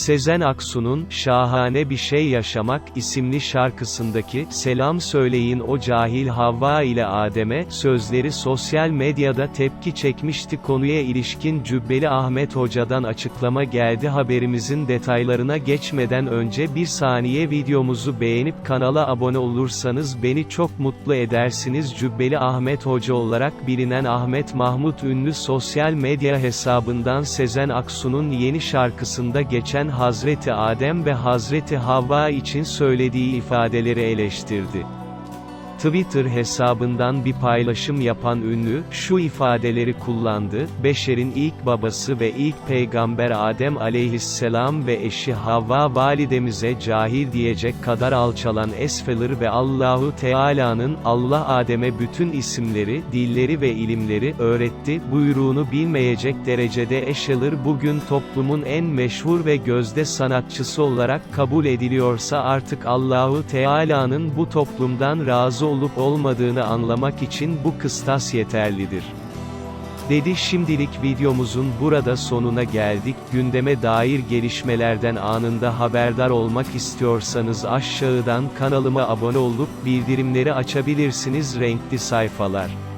Sezen Aksu'nun "Şahane Bir Şey Yaşamak" isimli şarkısındaki "Selam söyleyin o cahil Havva ile Adem'e" sözleri sosyal medyada tepki çekmişti. Konuya ilişkin Cübbeli Ahmet Hoca'dan açıklama geldi. Haberimizin detaylarına geçmeden önce bir saniye videomuzu beğenip kanala abone olursanız beni çok mutlu edersiniz. Cübbeli Ahmet Hoca olarak bilinen Ahmet Mahmut ünlü sosyal medya hesabından Sezen Aksu'nun yeni şarkısında geçen Hazreti Adem ve Hazreti Havva için söylediği ifadeleri eleştirdi. Twitter hesabından bir paylaşım yapan ünlü, şu ifadeleri kullandı, Beşer'in ilk babası ve ilk peygamber Adem aleyhisselam ve eşi Havva validemize cahil diyecek kadar alçalan Esfeler ve Allahu Teala'nın, Allah Adem'e bütün isimleri, dilleri ve ilimleri öğretti, buyruğunu bilmeyecek derecede Eşelir bugün toplumun en meşhur ve gözde sanatçısı olarak kabul ediliyorsa artık Allahu Teala'nın bu toplumdan razı olup olmadığını anlamak için bu kıstas yeterlidir. Dedi şimdilik videomuzun burada sonuna geldik. Gündeme dair gelişmelerden anında haberdar olmak istiyorsanız aşağıdan kanalıma abone olup bildirimleri açabilirsiniz renkli sayfalar.